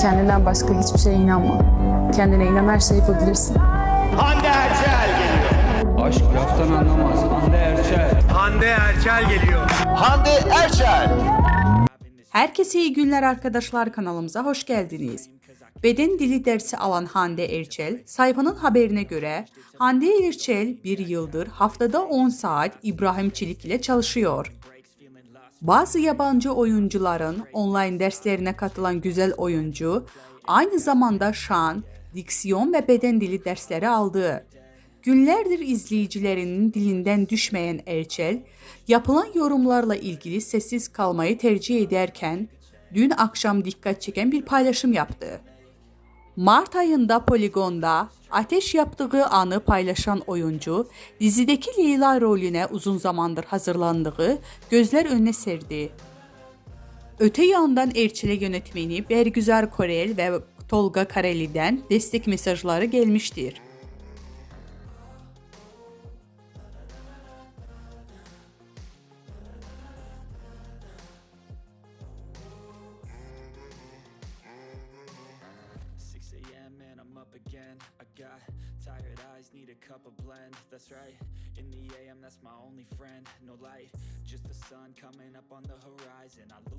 Kendinden başka hiçbir şeye inanma. Kendine inan her şeyi yapabilirsin. Hande Erçel geliyor. Aşk laftan anlamaz. Hande Erçel. Hande Erçel geliyor. Hande Erçel. Herkese iyi günler arkadaşlar kanalımıza hoş geldiniz. Beden dili dersi alan Hande Erçel, sayfanın haberine göre Hande Erçel bir yıldır haftada 10 saat İbrahim Çelik ile çalışıyor. Bazı yabancı oyuncuların online derslerine katılan güzel oyuncu, aynı zamanda şan, diksiyon ve beden dili dersleri aldı. Günlerdir izleyicilerinin dilinden düşmeyen Erçel, yapılan yorumlarla ilgili sessiz kalmayı tercih ederken, dün akşam dikkat çeken bir paylaşım yaptı. Mart ayında Poligon'da ateş yaptığı anı paylaşan oyuncu, dizideki Leyla rolüne uzun zamandır hazırlandığı gözler önüne serdi. Öte yandan Erçel'e yönetmeni Bergüzar Korel ve Tolga Kareli'den destek mesajları gelmiştir. Up again. I got tired eyes, need a cup of blend. That's right. In the a.m. that's my only friend. No light, just the sun coming up on the horizon. I lose.